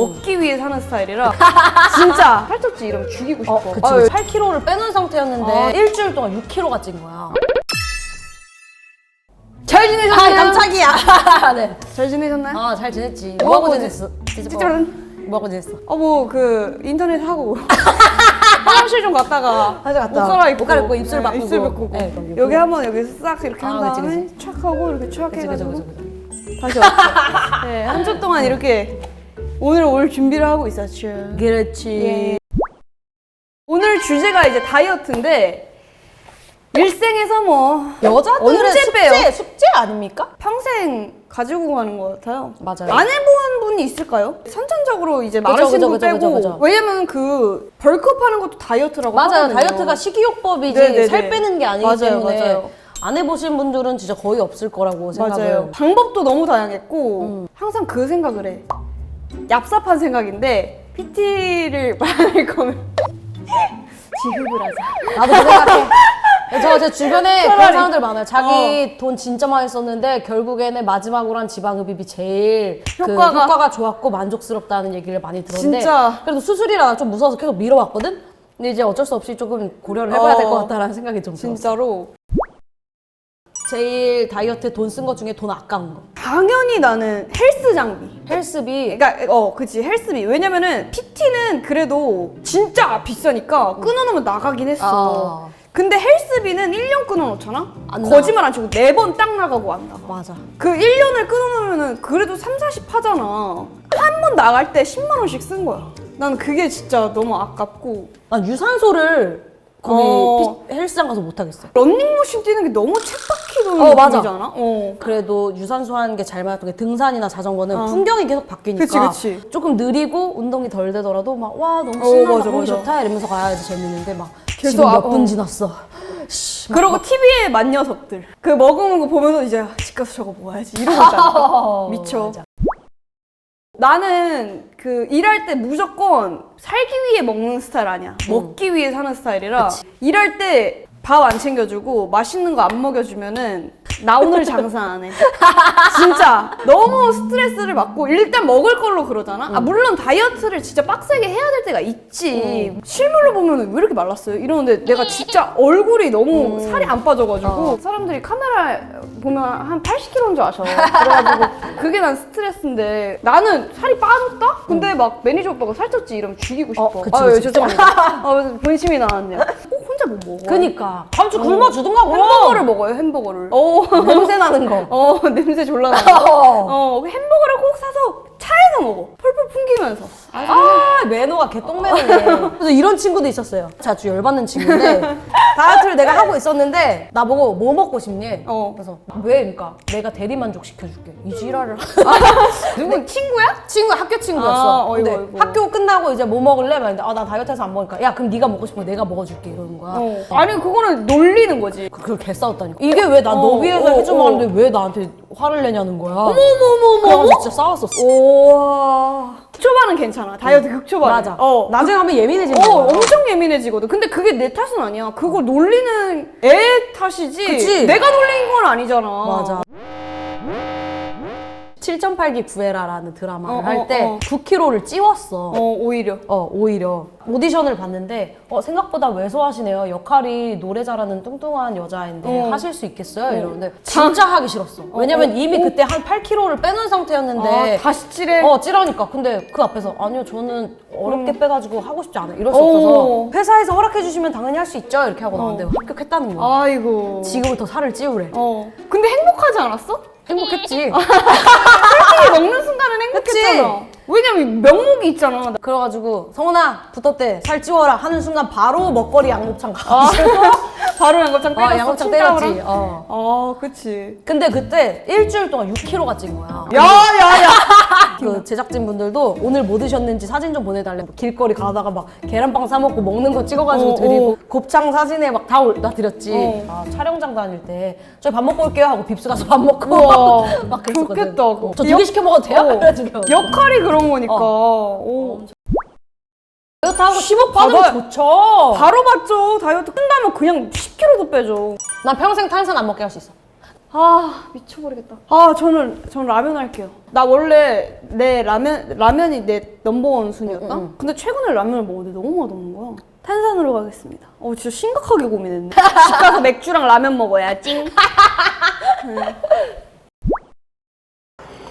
먹기 위해 사는 스타일이라 진짜 살쪘지 이러면 죽이고 싶어. 어, 그치. 아유, 8kg를 빼놓은 상태였는데 아. 일주일 동안 6kg가 찐 거야. 잘 지내셨나요? 깜짝이야. 네. 잘 지내셨나요? 아, 잘 지냈지. 어, 뭐하고 뭐, 지냈어? 찌찌 찌찌런. 뭐하고 지냈어? 어 뭐 그 인터넷 하고 화장실 좀 갔다가 화장실 갔다. 옷 갈아입고, 옷 갈아입고, 입술 네, 바꾸고. 입술 바꾸고 네, 그럼 여기 한번 여기 싹 이렇게 한 아, 그치, 다음에 그치. 촥 하고 이렇게 촥 그치, 그치, 해가지고 그치, 그치. 다시 왔죠. 네, 한 주 동안 이렇게 오늘 올 준비를 하고 있었죠. 그렇지. 예. 오늘 주제가 이제 다이어트인데 일생에서 뭐 여자들의 언제 숙제, 빼요? 숙제 아닙니까? 평생 가지고 가는 것 같아요. 맞아요. 안 해본 분이 있을까요? 선천적으로 이제 그죠, 마르신 그죠, 분 그죠, 빼고 그죠, 그죠. 왜냐면 그 벌크업 하는 것도 다이어트라고 맞아요. 하거든요. 다이어트가 식이요법이지 네네네. 살 빼는 게 아니기 맞아요, 때문에 맞아요. 안 해보신 분들은 진짜 거의 없을 거라고 생각을 맞아요. 방법도 너무 다양했고 항상 그 생각을 해. 얍삽한 생각인데 PT를 말할 거면 지급을 하자. 나도 그 생각해. 저 제 주변에 그런 차라리. 사람들 많아요. 자기 돈 진짜 많이 썼는데 결국에는 마지막으로 한 지방흡입이 제일 그 효과가- 효과가 좋았고 만족스럽다는 얘기를 많이 들었는데 진짜. 그래도 수술이라 좀 무서워서 계속 미뤄왔거든. 근데 이제 어쩔 수 없이 조금 고려를 해봐야 될것 어. 같다라는 생각이 좀 들었어. 진짜로 제일 다이어트에 돈쓴것 중에 돈 아까운 거. 당연히 나는 헬스 장비. 헬스비. 그러니까 어 그치 헬스비 왜냐면은 PT는 그래도 진짜 비싸니까 끊어놓으면 나가긴 했어. 아. 근데 헬스비는 1년 끊어놓잖아? 안 거짓말 안 치고 4번 딱 나가고 안 나가. 맞아. 그 1년을 끊어놓으면은 그래도 3, 40 하잖아. 한 번 나갈 때 10만 원씩 쓴 거야. 난 그게 진짜 너무 아깝고 난 유산소를 거기 어. 피- 헬스장 가서 못 하겠어. 런닝머신 뛰는 게 너무 쳇바퀴 어, 맞아. 돈이잖아. 어. 그래도 유산소 하는 게 잘 맞았던 게 등산이나 자전거는 어. 풍경이 계속 바뀌니까 그치, 그치. 조금 느리고 운동이 덜 되더라도 막 와 너무 어, 신나다 맞아, 보기 맞아. 좋다 이러면서 가야지 재밌는데 막 계속 지금 아- 몇 분 어. 지났어 씨, 막 그러고 TV에 만 녀석들 그 먹은 거 보면서 이제 집 가서 저거 먹어야지 이러고 있잖아. 미쳐. 맞아. 나는 그 일할 때 무조건 살기 위해 먹는 스타일 아니야. 먹기 위해 사는 스타일이라. 일할 때 밥 안 챙겨주고 맛있는 거 안 먹여주면은 나 오늘 장사 안 해. 진짜 너무 스트레스를 받고 일단 먹을 걸로 그러잖아. 아 물론 다이어트를 진짜 빡세게 해야 될 때가 있지. 실물로 보면 왜 이렇게 말랐어요? 이러는데 내가 진짜 얼굴이 너무 살이 안 빠져가지고 사람들이 카메라 보면 한 80kg인 줄 아셔. 그래가지고 그게 난 스트레스인데 나는 살이 빠졌다? 근데 막 매니저 오빠가 살쪘지 이러면 죽이고 싶어. 어, 그치, 아유 그치. 죄송합니다. 아, 본심이 나왔네요. 꼭 혼자 못 먹어. 그니까 다음 주 굶어 주든가 햄버거를 먹어요 햄버거를. 어. 냄새 나는 거 어 냄새 졸라 나. 어. 어 햄버거를 꼭 사서 차에서 먹어. 펄펄 풍기면서. 아 매너가 개똥매너네 그래서 이런 친구도 있었어요 자주 열받는 친구인데 다이어트를 내가 하고 있었는데 나보고 뭐 먹고 싶니? 어. 그래서 왜? 그러니까 내가 대리만족 시켜줄게 이 지랄을 누구 친구야? 친구 학교 친구였어. 아, 어이구, 근데 어이구. 학교 끝나고 이제 뭐 먹을래? 말인데 아나 다이어트해서 안 먹으니까 야 그럼 네가 먹고 싶은 거 내가 먹어줄게 이러는 거야. 어. 아니 그거는 놀리는 거지. 그- 그걸 개 싸웠다니까. 이게 왜 나 너 어, 위해서 어, 해주면 어. 하는데 왜 나한테 화를 내냐는 거야. 어머 어머 어머 그래가지고 진짜 싸웠었어. 오. 초반은 괜찮아. 다이어트 극초반. 맞아. 어. 나중에 하면 예민해진다. 어, 엄청 예민해지거든. 근데 그게 내 탓은 아니야. 그거 놀리는 애 탓이지. 그치? 내가 놀린 건 아니잖아. 맞아. 7.8기 구해라라는 드라마를 어, 할 어, 때 어. 9kg를 찌웠어. 어, 오히려. 어, 오히려. 오디션을 봤는데, 어, 생각보다 왜소하시네요. 역할이 노래 잘하는 뚱뚱한 여자인데 어. 하실 수 있겠어요? 이러는데, 진짜 하기 싫었어. 왜냐면 어, 이미 그때 한 8kg를 빼놓은 상태였는데, 아, 다시 찌래. 어, 찌라니까. 근데 그 앞에서, 아니요, 저는 어렵게 빼가지고 하고 싶지 않아요. 이럴 수 어. 없어서, 회사에서 허락해주주면 당연히 할 수 있죠? 이렇게 하고 나왔는데, 합격했다는 거야. 아이고. 지금부터 살을 찌우래. 어. 근데 행복하지 않았어? 행복했지. 솔직히 먹는 순간은 행복했잖아. 왜냐면 명목이 있잖아. 그래가지고, 성훈아, 붙었대. 살 찌워라. 하는 순간 바로 먹거리 양곱창 가. 아, 바로 양곱창 때렸어. 어, 양곱창 칭따오랑? 때렸지. 어. 아, 그치. 근데 그때 일주일 동안 6kg가 찐 거야. 야, 야, 야. 그 제작진 분들도 오늘 뭐 드셨는지 사진 좀 보내달래. 길거리 가다가 막 계란빵 사 먹고 먹는 거 찍어가지고 어, 드리고 어. 곱창 사진에 막 다 올려드렸지. 어. 아, 촬영장 다닐 때 저희 밥 먹고 올게요 하고 빕스 가서 밥 먹고 우와, 막 그랬었거든. 좋겠다. 어, 저두 개 시켜 먹어도 돼요? 어. 그래가지고 역할이 그런 거니까. 어. 오. 다이어트 하고 10억 받으면 받아요. 좋죠. 바로 봤죠. 다이어트 끝나면 그냥 10kg도 빼죠. 난 평생 탄산 안 먹게 할 수 있어. 아 미쳐버리겠다. 아 저는 저는 라면 할게요. 나 원래 내 라면 라면이 내 넘버원 순위였다. 응, 응. 근데 최근에 라면을 먹었는데 너무 맛없는 거야. 탄산으로 가겠습니다. 어 진짜 심각하게 고민했네. 집 가서 맥주랑 라면 먹어야 찡.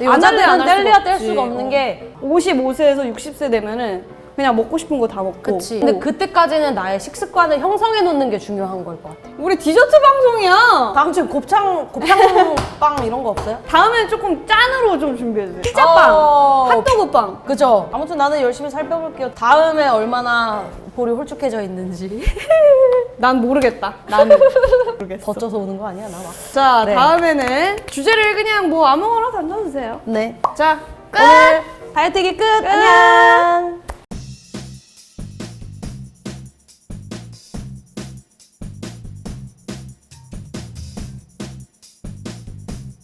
안 할래, 안 여자들은 할 뗄래야 수가 뗄 없지. 수가 없는 어. 게 55세에서 60세 되면은 그냥 먹고 싶은 거 다 먹고. 그치. 근데 그때까지는 나의 식습관을 형성해 놓는 게 중요한 걸 것 같아. 우리 디저트 방송이야. 다음 주에 곱창 곱창 빵 이런 거 없어요? 다음엔 조금 짠으로 좀 준비해주세요. 피자빵, 어. 핫도그빵. 그죠? 아무튼 나는 열심히 살펴볼게요. 다음에 얼마나 볼이 홀쭉해져 있는지 난 모르겠다. 나는 모르겠어. 덧져서 오는 거 아니야, 나 막. 자, 네. 다음에는 주제를 그냥 뭐 아무거나 던져주세요. 네. 자, 끝! 오늘 다이어트기 끝. 안녕.